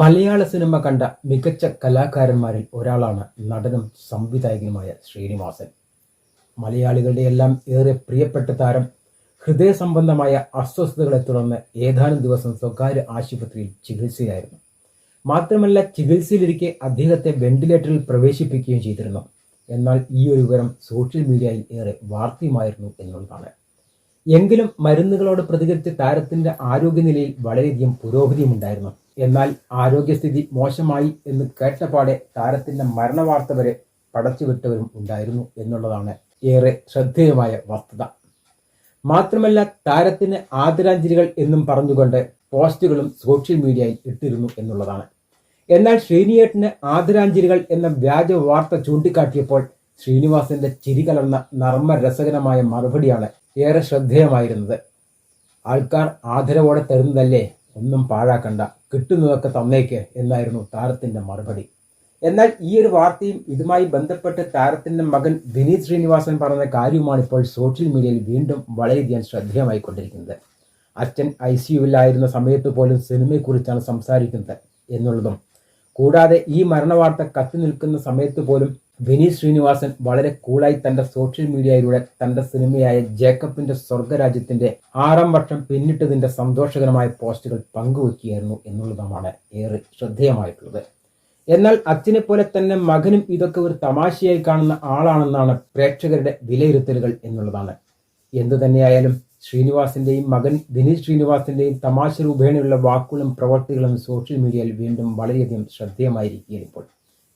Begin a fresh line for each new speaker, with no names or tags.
മലയാള cinema കണ്ട മികച്ച കലാകാരന്മാരിൽ ഒരാളാണ് നടനും സംവിധായകനുമായ ശ്രീനിവാസൻ. മലയാളികളുടെ എല്ലാം ഏറെ പ്രിയപ്പെട്ട താരം ഹൃദയ സംബന്ധമായ അസ്വസ്ഥതകളെ തുടർന്ന് ഏതാനും ദിവസം സ്വകാര്യ ആശുപത്രിയിൽ ചികിത്സയിലായിരുന്നു മാത്രമല്ല ചികിത്സയിലിരിക്കെ അദ്ദേഹത്തെ വെന്റിലേറ്ററിൽ പ്രവേശിപ്പിക്കുകയും ചെയ്തിരുന്നു. എന്നാൽ ഈ ഒരു വിവരം സോഷ്യൽ മീഡിയയിൽ ഏറെ വാർത്തയുമായിരുന്നു എന്നുള്ളതാണ്. എങ്കിലും മരുന്നുകളോട് പ്രതികരിച്ച് താരത്തിന്റെ ആരോഗ്യനിലയിൽ വളരെയധികം പുരോഗതിയുമുണ്ടായിരുന്നു. എന്നാൽ ആരോഗ്യസ്ഥിതി മോശമായി എന്ന് കേട്ടപാടെ താരത്തിന്റെ മരണവാർത്ത വരെ പടച്ചുവിട്ടവരും ഉണ്ടായിരുന്നു എന്നുള്ളതാണ് ഏറെ ശ്രദ്ധേയമായ വസ്തുത. മാത്രമല്ല താരത്തിന് ആദരാഞ്ജലികൾ എന്നും പറഞ്ഞുകൊണ്ട് പോസ്റ്റുകളും സോഷ്യൽ മീഡിയയിൽ ഇട്ടിരുന്നു എന്നുള്ളതാണ്. എന്നാൽ ശ്രീനിയേട്ടന് ആദരാഞ്ജലികൾ എന്ന വ്യാജ വാർത്ത ചൂണ്ടിക്കാട്ടിയപ്പോൾ ശ്രീനിവാസന്റെ ചിരി കലർന്ന നർമ്മ രസകരമായ മറുപടിയാണ് ഏറെ ശ്രദ്ധേയമായിരുന്നത്. ആൾക്കാർ ആദരവോടെ തരുന്നതല്ലേ? ഒന്നും പാഴാക്കണ്ട. കിട്ടുന്നതൊക്കെ തന്നേക്ക് എന്നായിരുന്നു താരത്തിന്റെ മറുപടി. എന്നാൽ ഈ ഒരു വാർത്തയും ഇതുമായി ബന്ധപ്പെട്ട് താരത്തിന്റെ മകൻ വിനീത് ശ്രീനിവാസൻ പറഞ്ഞ കാര്യവുമാണ് ഇപ്പോൾ സോഷ്യൽ മീഡിയയിൽ വീണ്ടും വളരെയധികം ശ്രദ്ധേയമായിക്കൊണ്ടിരിക്കുന്നത്. അച്ഛൻ ഐ സിയുവിലായിരുന്ന സമയത്ത് പോലും സിനിമയെക്കുറിച്ചാണ് സംസാരിക്കുന്നത് എന്നുള്ളതും. കൂടാതെ ഈ മരണവാർത്ത കത്തി നിൽക്കുന്ന സമയത്ത് പോലും വിനീത് ശ്രീനിവാസൻ വളരെ കൂളായി തന്റെ സോഷ്യൽ മീഡിയയിലൂടെ തന്റെ സിനിമയായ ജേക്കബിന്റെ സ്വർഗരാജ്യത്തിന്റെ ആറാം വർഷം പിന്നിട്ടതിന്റെ സന്തോഷകരമായ പോസ്റ്റുകൾ പങ്കുവെക്കുകയായിരുന്നു എന്നുള്ളതുമാണ് ഏറെ ശ്രദ്ധേയമായിട്ടുള്ളത്. എന്നാൽ അച്ഛനെ പോലെ തന്നെ മകനും ഇതൊക്കെ ഒരു തമാശയായി കാണുന്ന ആളാണെന്നാണ് പ്രേക്ഷകരുടെ വിലയിരുത്തലുകൾ എന്നുള്ളതാണ്. എന്തു തന്നെയായാലും ശ്രീനിവാസിന്റെയും മകൻ വിനീത് ശ്രീനിവാസിന്റെയും തമാശ രൂപേണയുള്ള വാക്കുകളും പ്രവർത്തികളും സോഷ്യൽ മീഡിയയിൽ വീണ്ടും വളരെയധികം ശ്രദ്ധേയമായിരിക്കുകയാണ് ഇപ്പോൾ.